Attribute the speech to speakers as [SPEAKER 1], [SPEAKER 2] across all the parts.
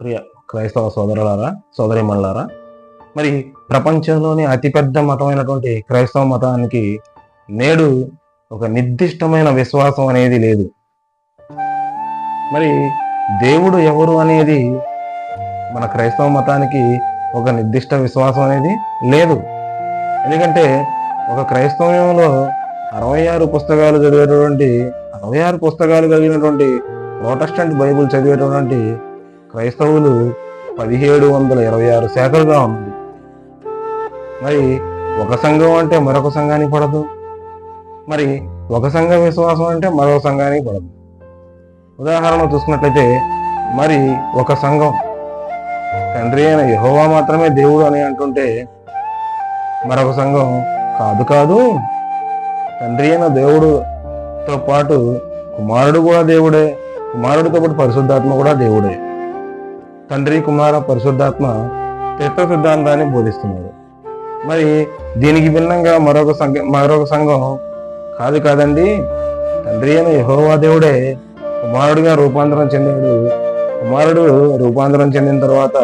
[SPEAKER 1] ప్రియ క్రైస్తవ సోదరులారా సోదరిమణులారా మరి ప్రపంచంలోని అతిపెద్ద మతమైనటువంటి క్రైస్తవ మతానికి నేడు ఒక నిర్దిష్టమైన విశ్వాసం అనేది లేదు. మరి దేవుడు ఎవరు అనేది మన క్రైస్తవ మతానికి ఒక నిర్దిష్ట విశ్వాసం అనేది లేదు. ఎందుకంటే ఒక క్రైస్తవంలో అరవై ఆరు పుస్తకాలు చదివేటటువంటి అరవై ఆరు పుస్తకాలు కలిగినటువంటి ప్రొటెస్టెంట్ బైబుల్ చదివేటటువంటి క్రైస్తవులు పదిహేడు వందల ఇరవై ఆరు శాఖలుగా ఉంది మరి ఒక సంఘం అంటే మరొక సంఘానికి పడదు. మరి ఒక సంఘ విశ్వాసం అంటే మరొక సంఘానికి పడదు. ఉదాహరణ చూసినట్లయితే మరి ఒక సంఘం తండ్రి అయిన యహోవా మాత్రమే దేవుడు అని అంటుంటే మరొక సంఘం కాదు కాదు తండ్రి అయిన దేవుడుతో పాటు కుమారుడు కూడా దేవుడే కుమారుడితో పాటు పరిశుద్ధాత్మ కూడా దేవుడే. తండ్రి కుమార పరిశుద్ధాత్మ త్రిత్వ సిద్ధాంతాన్ని బోధిస్తున్నారు. మరి దీనికి భిన్నంగా మరొక సంఘం మరొక సంఘం కాదు కాదండి తండ్రి అయిన యహోవా దేవుడే కుమారుడిగా రూపాంతరం చెందాడు. కుమారుడు రూపాంతరం చెందిన తర్వాత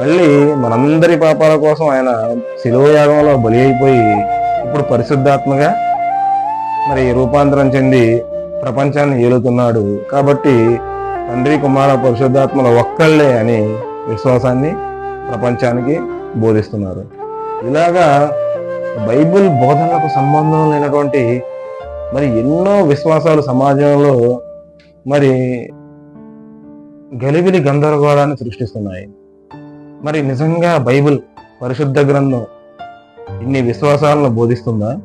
[SPEAKER 1] మళ్ళీ మనందరి పాపాల కోసం ఆయన శిలువ యాగంలో బలి అయిపోయి ఇప్పుడు పరిశుద్ధాత్మగా మరి రూపాంతరం చెంది ప్రపంచాన్ని ఏలుతున్నాడు. కాబట్టి తండ్రి కుమార పరిశుద్ధాత్మల ఒక్కళ్ళే అని విశ్వాసాన్ని ప్రపంచానికి బోధిస్తున్నారు. ఇలాగా బైబిల్ బోధనలకు సంబంధం లేనటువంటి మరి ఎన్నో విశ్వాసాలు సమాజంలో మరి గలిబిలి గందరగోళాన్ని సృష్టిస్తున్నాయి. మరి నిజంగా బైబిల్ పరిశుద్ధ గ్రంథం ఇన్ని విశ్వాసాలను బోధిస్తుందా?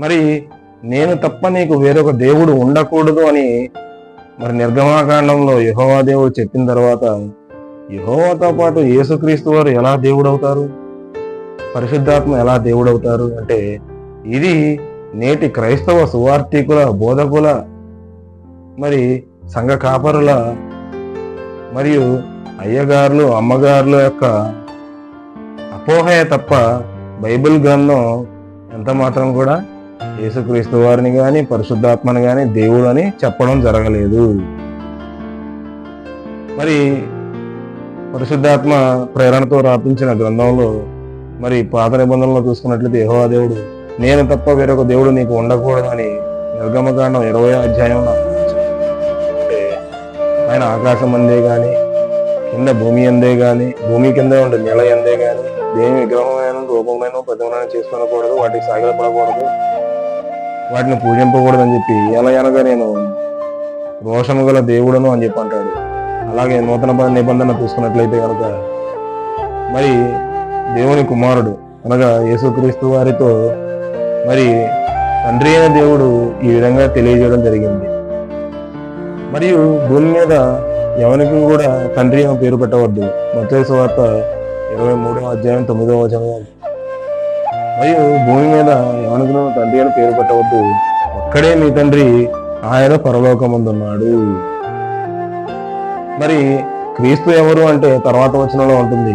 [SPEAKER 1] మరి నేను తప్ప నీకు వేరొక దేవుడు ఉండకూడదు అని మరి నిర్గమాకాండంలో యహోవా దేవుడు చెప్పిన తర్వాత యహోవాతో పాటు యేసుక్రీస్తు వారు ఎలా దేవుడు అవుతారు పరిశుద్ధాత్మ ఎలా దేవుడు అవుతారు అంటే ఇది నేటి క్రైస్తవ సువార్థికుల బోధకుల మరి సంఘ కాపరుల మరియు అయ్యగారులు అమ్మగారుల యొక్క అపోహయ తప్ప బైబిల్ గ్రంథం ఎంత మాత్రం కూడా యేసుక్రీస్తు వారిని కానీ పరిశుద్ధాత్మని కానీ దేవుడు అని చెప్పడం జరగలేదు. మరి పరిశుద్ధాత్మ ప్రేరణతో రాపించిన గ్రంథంలో మరి పాత నిబంధనలో చూసుకున్నట్లయితే యహోవా దేవుడు నేను తప్ప వేరొక దేవుడు నీకు ఉండకూడదని నిర్గమకాండం ఇరవై అధ్యాయంలో ఆయన ఆకాశం అందే గాని కింద భూమి అందే గాని భూమి కింద ఉండే నెల అందే గాని దేని విగ్రహమైన రూపమైన ప్రతిమమైన చేసుకోకూడదు వాటికి సాగిలపడకూడదు వాటిని పూజింపకూడదని చెప్పి ఎలా అనగా నేను రోషము గల దేవుడను అని చెప్పి అంటాడు. అలాగే నూతన పద నిబంధన చూసుకున్నట్లయితే కనుక మరి దేవుని కుమారుడు అనగా యేసుక్రీస్తు వారితో మరి తండ్రి అయిన దేవుడు ఈ విధంగా తెలియజేయడం జరిగింది. మరియు భూమి మీద ఎవరికి కూడా తండ్రి అని పేరు పెట్టవద్దు. మత్తయి వార్త ఇరవై మూడవ అధ్యాయం తొమ్మిదవ వచనం. మరియు భూమి మీద ఎవరికి తండ్రి అని పేరు పెట్టవద్దు. ఒక్కడే మీ తండ్రి ఆయన పరలోకమందున్నాడు. మరి క్రీస్తు ఎవరు అంటే తర్వాత వచనంలో ఉంటుంది.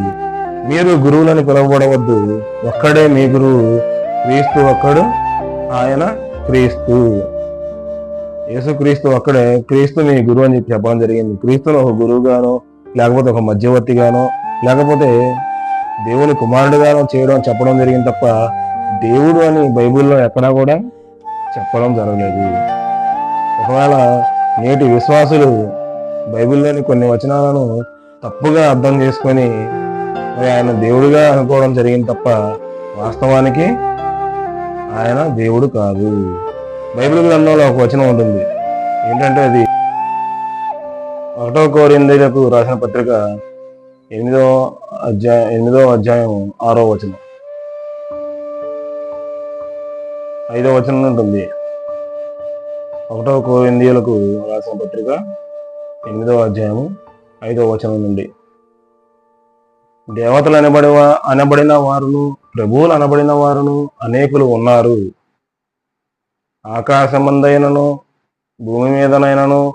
[SPEAKER 1] మీరు గురువులని పిలువబడవద్దు. ఒక్కడే మీ గురువు క్రీస్తు ఒక్కడు ఆయన క్రీస్తు. యేసుక్రీస్తు ఒక్కడే క్రీస్తు మీ గురువు అని చెప్పి చెప్పడం జరిగింది. క్రీస్తును ఒక గురువుగానో లేకపోతే ఒక మధ్యవర్తిగానో లేకపోతే దేవుని కుమారుడుగా చేయడం చెప్పడం జరిగింది తప్ప దేవుడు అని బైబిల్లో ఎక్కడా కూడా చెప్పడం జరగలేదు. ఒకవేళ నేటి విశ్వాసులు బైబిల్లోని కొన్ని వచనాలను తప్పుగా అర్థం చేసుకొని మరి ఆయన దేవుడిగా అనుకోవడం జరిగింది తప్ప వాస్తవానికి ఆయన దేవుడు కాదు. బైబిల్ గ్రంథంలో ఒక వచనం ఉంటుంది. ఏంటంటే అది ఒకటో కోరిందీలకు రాసిన పత్రిక ఎనిమిదో అధ్యాయం ఎనిమిదో అధ్యాయం ఆరో వచనం. ఐదో వచనం ఉంటుంది. ఒకటో కోరిందీయులకు రాసిన పత్రిక ఎనిమిదో అధ్యాయము ఐదో వచనం నుండి. దేవతలు అనబడి అనబడిన వారును ప్రభువులు అనబడిన వారును అనేకులు ఉన్నారు. ఆకాశమందైనను భూమి మీదనైనను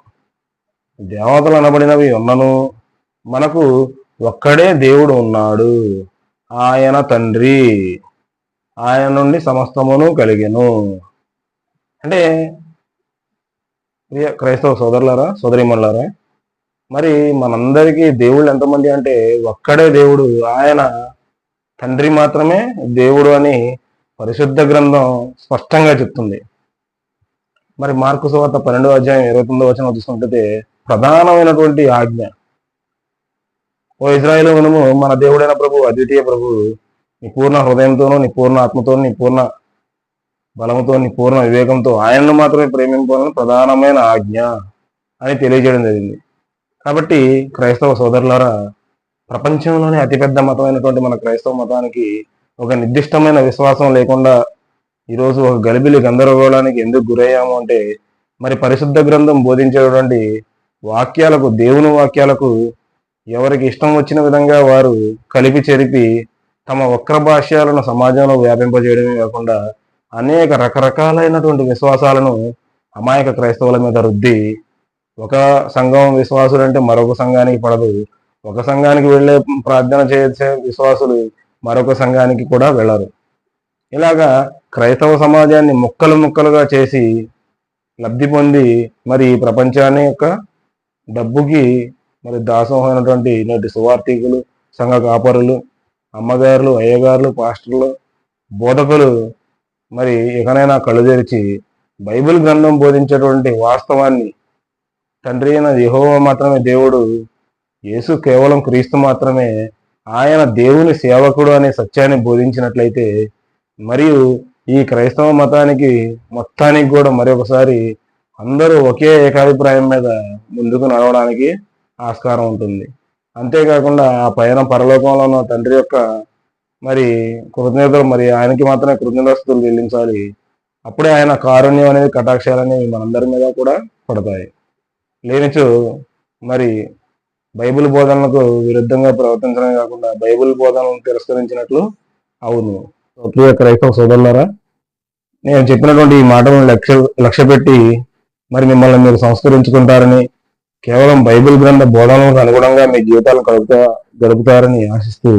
[SPEAKER 1] దేవతలు అనబడినవి ఉన్నను. మనకు ఒక్కడే దేవుడు ఉన్నాడు. ఆయన తండ్రి. ఆయన నుండి సమస్తమును కలిగెను. అంటే క్రైస్తవ సోదరులారా సోదరిమణులారా మరి మనందరికీ దేవుళ్ళు ఎంతమంది అంటే ఒక్కడే దేవుడు ఆయన తండ్రి మాత్రమే దేవుడు అని పరిశుద్ధ గ్రంథం స్పష్టంగా చెప్తుంది. మరి మార్కు సువార్త పన్నెండో అధ్యాయం ఇరవై తొమ్మిదో వచ్చిన చూసుకుంటే ప్రధానమైనటువంటి ఆజ్ఞ. ఓ ఇజ్రాయిల్ మనము మన దేవుడైన ప్రభు అద్వితీయ ప్రభు నీ పూర్ణ హృదయంతోనూ నీ పూర్ణ ఆత్మతో నీ పూర్ణ బలముతో నీ పూర్ణ వివేకంతో ఆయనను మాత్రమే ప్రేమింపాలని ప్రధానమైన ఆజ్ఞ అని తెలియజేయడం జరిగింది. కాబట్టి క్రైస్తవ సోదరులారా ప్రపంచంలోనే అతిపెద్ద మతమైనటువంటి మన క్రైస్తవ మతానికి ఒక నిర్దిష్టమైన విశ్వాసం లేకుండా ఈరోజు ఒక గలిబిలి గందరగోళానికి ఎందుకు గురయ్యాము అంటే మరి పరిశుద్ధ గ్రంథం బోధించేటువంటి వాక్యాలకు దేవుని వాక్యాలకు ఎవరికి ఇష్టం వచ్చిన విధంగా వారు కలిపి చెరిపి తమ వక్ర భాష్యాలను సమాజంలో వ్యాపింపజేయడమే కాకుండా అనేక రకరకాలైనటువంటి విశ్వాసాలను అమాయక క్రైస్తవుల మీద రుద్ది ఒక సంఘం విశ్వాసులు అంటే మరొక సంఘానికి పడదు. ఒక సంఘానికి వెళ్ళే ప్రార్థన చేసే విశ్వాసులు మరొక సంఘానికి కూడా వెళ్ళరు. ఇలాగా క్రైస్తవ సమాజాన్ని ముక్కలు ముక్కలుగా చేసి లబ్ధి పొంది మరి ఈ ప్రపంచాన్ని యొక్క డబ్బుకి మరి దాసోహమైనటువంటి నేటి సువార్థికులు సంఘ కాపరులు అమ్మగారులు అయ్యగారులు పాస్టర్లు బోధకులు మరి ఇకనైనా కళ్ళు తెరిచి బైబిల్ గ్రంథం బోధించేటువంటి వాస్తవాన్ని తండ్రి అయిన యహోవ మాత్రమే దేవుడు యేసు కేవలం క్రీస్తు మాత్రమే ఆయన దేవుని సేవకుడు అనే సత్యాన్ని బోధించినట్లయితే మరియు ఈ క్రైస్తవ మతానికి మొత్తానికి కూడా మరొకసారి అందరూ ఒకే ఏకాభిప్రాయం మీద ముందుకు నడవడానికి ఆస్కారం ఉంటుంది. అంతేకాకుండా ఆ పైన పరలోకంలో ఉన్న తండ్రి యొక్క మరి కృతజ్ఞతలు మరి ఆయనకి మాత్రమే కృతజ్ఞతలు చెల్లించాలి. అప్పుడే ఆయన కారుణ్యం అనేది కటాక్షాలనేవి మనందరి మీద కూడా పడతాయి. లేనిచో మరి బైబిల్ బోధనలకు విరుద్ధంగా ప్రవర్తించడం కాకుండా బైబిల్ బోధనలను తిరస్కరించినట్లు అవును. ప్రియ క్రైస్తవ సోదరులారా నేను చెప్పినటువంటి ఈ మాటలను లక్ష్య లక్ష్య పెట్టి మరి మిమ్మల్ని మీరు సంస్కరించుకుంటారని కేవలం బైబిల్ గ్రంథ బోధనలకు అనుగుణంగా మీ జీవితాలను గడుపుతా గడుపుతారని ఆశిస్తూ